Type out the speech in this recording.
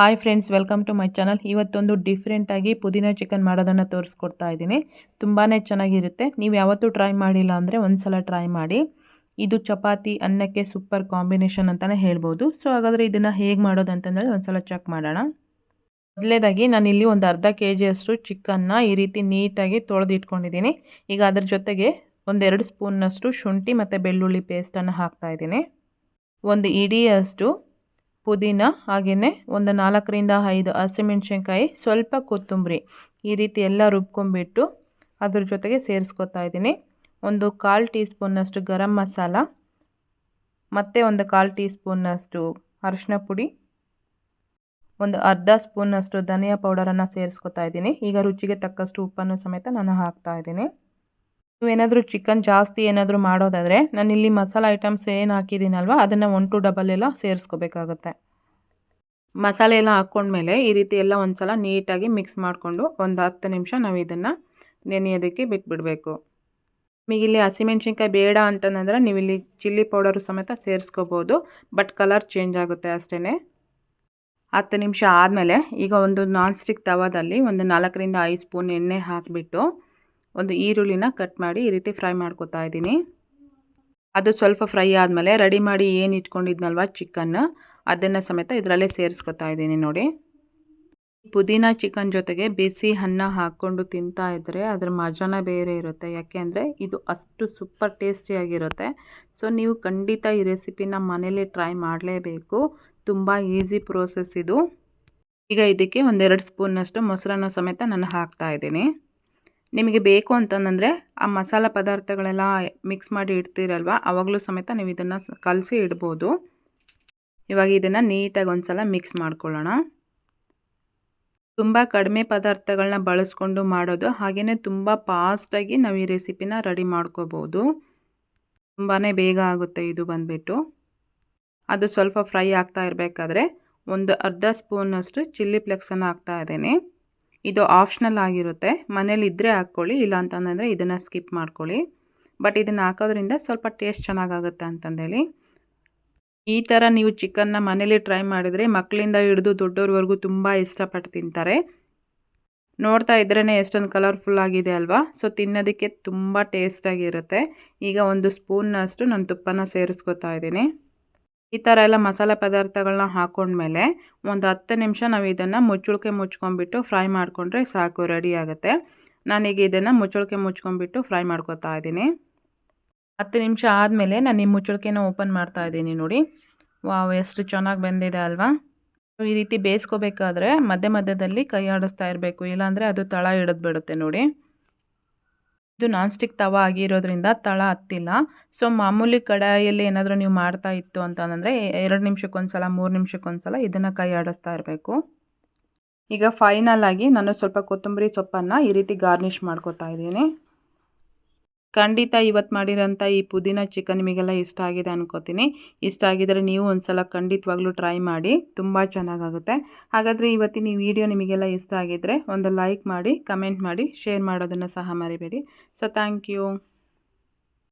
Hi friends welcome to my channel ಇವತ್ತೊಂದು ಡಿಫ್ರೆಂಟಾಗಿ ಪುದೀನ ಚಿಕನ್ ಮಾಡೋದನ್ನು ತೋರಿಸ್ಕೊಡ್ತಾ ಇದ್ದೀನಿ. ತುಂಬಾ ಚೆನ್ನಾಗಿರುತ್ತೆ. ನೀವು ಯಾವತ್ತೂ ಟ್ರೈ ಮಾಡಿಲ್ಲ ಅಂದರೆ ಒಂದು ಸಲ ಟ್ರೈ ಮಾಡಿ. ಇದು ಚಪಾತಿ, ಅನ್ನಕ್ಕೆ ಸೂಪರ್ ಕಾಂಬಿನೇಷನ್ ಅಂತಲೇ ಹೇಳ್ಬೋದು. ಸೊ ಹಾಗಾದರೆ ಇದನ್ನು ಹೇಗೆ ಮಾಡೋದು ಅಂತಂದರೆ ಒಂದು ಸಲ ಚೆಕ್ ಮಾಡೋಣ. ಮೊದಲೇದಾಗಿ ನಾನಿಲ್ಲಿ ಒಂದು ಅರ್ಧ ಕೆ ಜಿಯಷ್ಟು ಚಿಕನ್ನ ಈ ರೀತಿ ನೀಟಾಗಿ ತೊಳೆದು ಇಟ್ಕೊಂಡಿದ್ದೀನಿ ಈಗ ಅದ್ರ ಜೊತೆಗೆ ಒಂದೆರಡು ಸ್ಪೂನ್ನಷ್ಟು ಶುಂಠಿ ಮತ್ತು ಬೆಳ್ಳುಳ್ಳಿ ಪೇಸ್ಟನ್ನು ಹಾಕ್ತಾಯಿದ್ದೀನಿ ಒಂದು ಇಡಿಯಷ್ಟು ಪುದೀನ ಹಾಗೆಯೇ ಒಂದು ನಾಲ್ಕರಿಂದ ಐದು ಹಸಿಮೆಣ್ಸಿನ್ಕಾಯಿ, ಸ್ವಲ್ಪ ಕೊತ್ತಂಬರಿ ಈ ರೀತಿ ಎಲ್ಲ ರುಬ್ಕೊಂಡ್ಬಿಟ್ಟು ಅದ್ರ ಜೊತೆಗೆ ಸೇರಿಸ್ಕೊತಾ ಇದ್ದೀನಿ. ಒಂದು ಕಾಲು ಟೀ ಸ್ಪೂನ್ನಷ್ಟು ಗರಂ ಮಸಾಲ, ಮತ್ತು ಒಂದು ಕಾಲು ಟೀ ಸ್ಪೂನ್ನಷ್ಟು ಅರಿಶಿನ ಪುಡಿ, ಒಂದು ಅರ್ಧ ಸ್ಪೂನ್ನಷ್ಟು ಧನಿಯಾ ಪೌಡರನ್ನು ಸೇರಿಸ್ಕೊತಾ ಇದ್ದೀನಿ. ಈಗ ರುಚಿಗೆ ತಕ್ಕಷ್ಟು ಉಪ್ಪನ್ನು ಸಮೇತ ನಾನು ಹಾಕ್ತಾ ಇದ್ದೀನಿ. ನೀವೇನಾದರೂ ಚಿಕನ್ ಜಾಸ್ತಿ ಏನಾದರೂ ಮಾಡೋದಾದರೆ ನಾನು ಇಲ್ಲಿ ಮಸಾಲೆ ಐಟಮ್ಸ್ ಏನು ಹಾಕಿದ್ದೀನಲ್ವ, ಅದನ್ನು ಒನ್ ಟು ಡಬಲ್ ಎಲ್ಲ ಸೇರಿಸ್ಕೋಬೇಕಾಗುತ್ತೆ. ಮಸಾಲೆ ಎಲ್ಲ ಹಾಕ್ಕೊಂಡ್ಮೇಲೆ ಈ ರೀತಿ ಎಲ್ಲ ಒಂದು ಸಲ ನೀಟಾಗಿ ಮಿಕ್ಸ್ ಮಾಡಿಕೊಂಡು ಒಂದು ಹತ್ತು ನಿಮಿಷ ನಾವು ಇದನ್ನು ನೆನೆಯೋದಕ್ಕೆ ಬಿಟ್ಬಿಡಬೇಕು. ನಿಮಗೆ ಇಲ್ಲಿ ಹಸಿಮೆಣ್ಸಿನ್ಕಾಯಿ ಬೇಡ ಅಂತಂದರೆ ನೀವು ಇಲ್ಲಿ ಚಿಲ್ಲಿ ಪೌಡರು ಸಮೇತ ಸೇರಿಸ್ಕೋಬೋದು ಬಟ್ ಕಲರ್ ಚೇಂಜ್ ಆಗುತ್ತೆ ಅಷ್ಟೇ ಹತ್ತು ನಿಮಿಷ ಆದಮೇಲೆ ಈಗ ಒಂದು ನಾನ್ ಸ್ಟಿಕ್ ತವಾದಲ್ಲಿ ಒಂದು ನಾಲ್ಕರಿಂದ ಐದು ಸ್ಪೂನ್ ಎಣ್ಣೆ ಹಾಕಿಬಿಟ್ಟು ಒಂದು ಈರುಳ್ಳಿನ ಕಟ್ ಮಾಡಿ ಈ ರೀತಿ ಫ್ರೈ ಮಾಡ್ಕೊತಾ ಇದ್ದೀನಿ. ಅದು ಸ್ವಲ್ಪ ಫ್ರೈ ಆದಮೇಲೆ ರೆಡಿ ಮಾಡಿ ಏನು ಇಟ್ಕೊಂಡಿದ್ನಲ್ವ ಚಿಕನ್ ಅದನ್ನು ಸಮೇತ ಇದರಲ್ಲೇ ಸೇರಿಸ್ಕೊತಾ ಇದ್ದೀನಿ ನೋಡಿ. ಪುದೀನ ಚಿಕನ್ ಜೊತೆಗೆ ಬಿಸಿ ಅನ್ನ ಹಾಕ್ಕೊಂಡು ತಿಂತಾ ಇದ್ದರೆ ಅದ್ರ ಮಜಾನ ಬೇರೆ ಇರುತ್ತೆ. ಯಾಕೆಂದರೆ ಇದು ಅಷ್ಟು ಸೂಪರ್ ಟೇಸ್ಟಿಯಾಗಿರುತ್ತೆ ಸೊ ನೀವು ಖಂಡಿತ ಈ ರೆಸಿಪಿನ ಮನೇಲಿ ಟ್ರೈ ಮಾಡಲೇಬೇಕು. ತುಂಬ ಈಸಿ ಪ್ರೋಸೆಸ್ ಇದು. ಈಗ ಇದಕ್ಕೆ ಒಂದೆರಡು ಸ್ಪೂನಷ್ಟು ಮೊಸರನ್ನ ಸಮೇತ ನಾನು ಹಾಕ್ತಾ ಇದ್ದೀನಿ. ನಿಮಗೆ ಬೇಕು ಅಂತಂದರೆ ಆ ಮಸಾಲ ಪದಾರ್ಥಗಳೆಲ್ಲ ಮಿಕ್ಸ್ ಮಾಡಿ ಇಡ್ತೀರಲ್ವ? ಆವಾಗಲೂ ಸಮೇತ ನೀವು ಇದನ್ನು ಕಲಸಿ ಇಡ್ಬೋದು. ಇವಾಗ ಇದನ್ನು ನೀಟಾಗಿ ಒಂದು ಸಲ ಮಿಕ್ಸ್ ಮಾಡ್ಕೊಳ್ಳೋಣ. ತುಂಬ ಕಡಿಮೆ ಪದಾರ್ಥಗಳನ್ನ ಬಳಸ್ಕೊಂಡು ಮಾಡೋದು ಹಾಗೆಯೇ ತುಂಬ ಫಾಸ್ಟಾಗಿ ನಾವು ಈ ರೆಸಿಪಿನ ರೆಡಿ ಮಾಡ್ಕೋಬೋದು. ತುಂಬಾ ಬೇಗ ಆಗುತ್ತೆ ಇದು ಬಂದುಬಿಟ್ಟು. ಅದು ಸ್ವಲ್ಪ ಫ್ರೈ ಆಗ್ತಾ ಇರಬೇಕಾದ್ರೆ ಒಂದು ಅರ್ಧ ಸ್ಪೂನಷ್ಟು ಚಿಲ್ಲಿ ಫ್ಲೆಕ್ಸನ್ನು ಹಾಕ್ತಾ ಇದ್ದೇನೆ. ಇದು ಆಪ್ಷನಲ್ ಆಗಿರುತ್ತೆ. ಮನೇಲಿ ಇದ್ದರೆ ಹಾಕ್ಕೊಳ್ಳಿ, ಇಲ್ಲ ಅಂತಂದರೆ ಇದನ್ನು ಸ್ಕಿಪ್ ಮಾಡ್ಕೊಳ್ಳಿ. ಬಟ್ ಇದನ್ನು ಹಾಕೋದ್ರಿಂದ ಸ್ವಲ್ಪ ಟೇಸ್ಟ್ ಚೆನ್ನಾಗಾಗುತ್ತೆ ಅಂತಂದೇಳಿ. ಈ ಥರ ನೀವು ಚಿಕನ್ನ ಮನೇಲಿ ಟ್ರೈ ಮಾಡಿದರೆ ಮಕ್ಕಳಿಂದ ಹಿಡಿದು ದೊಡ್ಡವ್ರವರೆಗೂ ತುಂಬ ಇಷ್ಟಪಟ್ಟು ತಿಂತಾರೆ. ನೋಡ್ತಾ ಇದ್ರೇ ಎಷ್ಟೊಂದು ಕಲರ್ಫುಲ್ ಆಗಿದೆ ಅಲ್ವಾ? ಸೊ ತಿನ್ನೋದಕ್ಕೆ ತುಂಬ ಟೇಸ್ಟಾಗಿರುತ್ತೆ ಈಗ ಒಂದು ಸ್ಪೂನ್ನಷ್ಟು ನಾನು ತುಪ್ಪನ ಸೇರಿಸ್ಕೊತಾ ಇದ್ದೀನಿ. ಈ ಥರ ಎಲ್ಲ ಮಸಾಲೆ ಪದಾರ್ಥಗಳನ್ನ ಹಾಕೊಂಡ್ಮೇಲೆ ಒಂದು ಹತ್ತು ನಿಮಿಷ ನಾವು ಇದನ್ನು ಮುಚ್ಚಳಿಕೆ ಮುಚ್ಕೊಂಡ್ಬಿಟ್ಟು ಫ್ರೈ ಮಾಡಿಕೊಂಡ್ರೆ ಸಾಕು, ರೆಡಿ ಆಗುತ್ತೆ. ನಾನೀಗ ಇದನ್ನು ಮುಚ್ಚಳಿಕೆ ಮುಚ್ಕೊಂಡ್ಬಿಟ್ಟು ಫ್ರೈ ಮಾಡ್ಕೊತಾ ಇದ್ದೀನಿ. ಹತ್ತು ನಿಮಿಷ ಆದಮೇಲೆ ನಾನು ಈ ಮುಚ್ಚಳಿಕೆನ ಓಪನ್ ಮಾಡ್ತಾ ಇದ್ದೀನಿ ನೋಡಿ. ವಾವ್, ಎಷ್ಟು ಚೆನ್ನಾಗಿ ಬೆಂದಿದೆ ಅಲ್ವಾ? ಈ ರೀತಿ ಬೇಯಿಸ್ಕೋಬೇಕಾದ್ರೆ ಮಧ್ಯ ಮಧ್ಯದಲ್ಲಿ ಕೈ ಆಡಿಸ್ತಾ ಇರಬೇಕು, ಇಲ್ಲಾಂದರೆ ಅದು ತಳ ಹಿಡಿದ್ಬಿಡುತ್ತೆ ನೋಡಿ. ಇದು ನಾನ್ ಸ್ಟಿಕ್ ತವ ಆಗಿರೋದ್ರಿಂದ ತಳ ಹತ್ತಿಲ್ಲ. ಸೊ ಮಾಮೂಲಿ ಕಡಾಯಲ್ಲಿ ಏನಾದರೂ ನೀವು ಮಾಡ್ತಾ ಇತ್ತು ಅಂತಂದರೆ ಎರಡು ನಿಮಿಷಕ್ಕೊಂದ್ಸಲ, ಮೂರು ನಿಮಿಷಕ್ಕೊಂದ್ಸಲ ಇದನ್ನು ಕೈ ಆಡಿಸ್ತಾ ಇರಬೇಕು. ಈಗ ಫೈನಲ್ ಆಗಿ ನಾನು ಸ್ವಲ್ಪ ಕೊತ್ತಂಬರಿ ಸೊಪ್ಪನ್ನು ಈ ರೀತಿ ಗಾರ್ನಿಷ್ ಮಾಡ್ಕೋತಾ ಇದ್ದೀನಿ. ಖಂಡಿತ ಇವತ್ತು ಮಾಡಿರೋಂಥ ಈ ಪುದೀನ ಚಿಕನ್ ನಿಮಗೆಲ್ಲ ಇಷ್ಟ ಆಗಿದೆ ಅನ್ಕೋತೀನಿ. ಇಷ್ಟ ಆಗಿದರೆ ನೀವು ಒಂದು ಸಲ ಖಂಡಿತವಾಗ್ಲೂ ಟ್ರೈ ಮಾಡಿ, ತುಂಬ ಚೆನ್ನಾಗಾಗುತ್ತೆ. ಹಾಗಾದರೆ ಇವತ್ತಿನ ಈ ವಿಡಿಯೋ ನಿಮಗೆಲ್ಲ ಇಷ್ಟ ಆಗಿದ್ದರೆ ಒಂದು ಲೈಕ್ ಮಾಡಿ ಕಮೆಂಟ್ ಮಾಡಿ ಶೇರ್ ಮಾಡೋದನ್ನು ಸಹ ಮರಿಬೇಡಿ. So thank you